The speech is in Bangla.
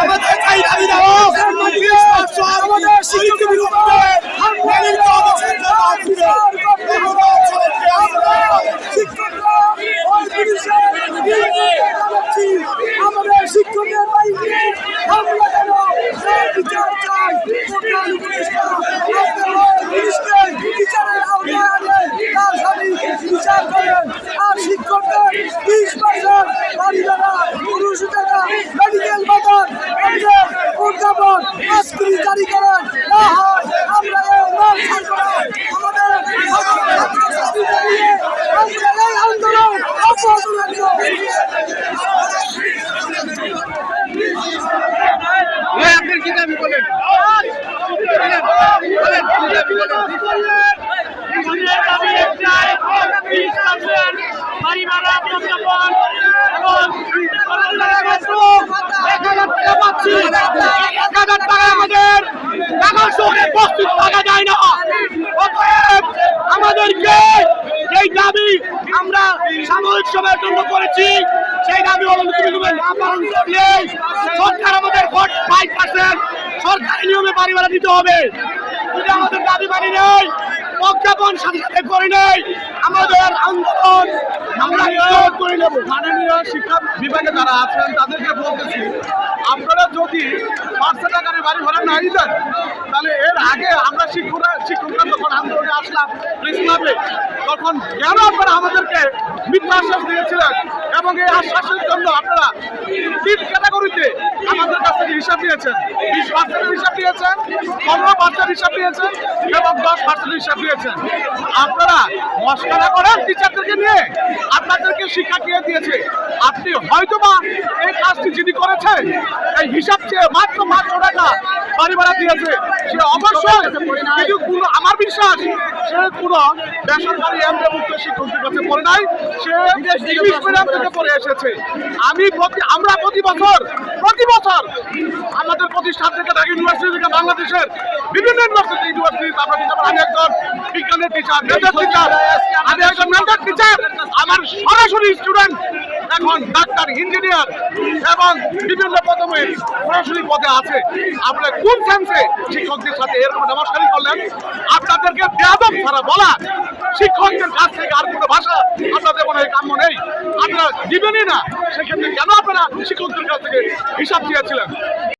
আমাদের চাই দাবি দাও আমাদের শিক্ষক বিরুদ্ধে নারীর অবস্থান আমাদের শিক্ষকের বাইরে আমরা কেন শিক্ষকদের বিশ পার্সেন্ট নারীরা পুরুষ মেডিকেল বাজার আমাদের উদ্যাপন আজকেরই জারি করেন না হয় আমরা এই ছাড়বো আমাদের আমরা এই আন্দোলন অব্যাহত রাখব আপনার কি দাবি বলেন বলেন, বলেন, কি দাবি বলেন? আমাদের দাবি একটাই, বিশ পার্সেন্ট বাড়ি ভাড়া প্রজ্ঞাপন এবং এক হাজার টাকা পাচ্ছি এক হাজার টাকা আমাদের টাকা শহরে বস্তিত টাকা যায় না অতএব আমাদেরকে যেই দাবি আমরা সাময়িক সময়ের জন্য করেছি, সেই দাবি অনুকূলে না পালন করলে সরকার আমাদের ভোট ফাইভ পার্সেন্ট সরকারি নিয়মে বাড়ি ভাড়া দিতে হবে। আমাদের দাবি মানি নেই, প্রজ্ঞাপন সাথে সাথে করে নেই, আমাদের আন্দোলন আমরা করে নেব। মাননীয় শিক্ষা বিভাগে যারা আছেন, তাদেরকে বলতেছি, আপনারা যদি পাঁচশো টাকার বাড়ি ভাড়া নাই দেন আমরা শিক্ষকরা শিক্ষকরা যখন আন্দোলনে আসলাম তখন কেন আপনারা আমাদেরকে মিথ্যা আশ্বাস দিয়েছিলেন? এবং এই আশ্বাসের জন্য আপনারা তিন ক্যাটাগরিতে আমাদের কাছ থেকে হিসাব দিয়েছেন বিশ পার্সেন্টের হিসাব দিয়েছেন পনেরো পার্সেন্ট হিসাব দিয়েছেন এবং দশ পার্সেন্ট হিসাব দিয়েছেন আপনারা মস্করা করেন টিচারদেরকে নিয়ে আপনাদেরকে শিক্ষা দিয়ে দিয়েছে। আপনি হয়তোবা এই কাজটি যিনি করেছেন এই হিসাব চেয়ে মাত্র পাঁচশো টাকা বাড়ি ভাড়া দিয়েছে। সে অবশ্যই কিন্তু কোনো আমার বিশ্বাস সে কোনো বেসরকারি এমপিভুক্ত শিক্ষকদের কাছে পড়ে নাই। সে ইংলিশ মিডিয়াম থেকে পড়ে এসেছে। আমি আমরা প্রতি বছর প্রতি বছর আমাদের প্রতিষ্ঠান থেকে ঢাকা ইউনিভার্সিটি থেকে বাংলাদেশের বিভিন্ন ইউনিভার্সিটি ইউনিভার্সিটি আমরা আমি একজন বিজ্ঞানের টিচার মেজর টিচার আমি একজন মেজর টিচার আমার সরাসরি স্টুডেন্ট এখন ডাক্তার ইঞ্জিনিয়ার এবং বিভিন্ন পদমে প্রশাসনিক পদে আছে। আপনি কোন সেন্সে শিক্ষকদের সাথে এরকম নমস্কারই করলেন? আপনাদেরকে বেদম ছাড়া বলা। শিক্ষকদের কাছ থেকে আর কোনো ভাষা আপনাদের মনে হয় কাম্য নেই। আপনারা দিবেনই না। সেক্ষেত্রে কেন আপনারা শিক্ষকদের কাছ থেকে হিসাব চেয়েছিলেন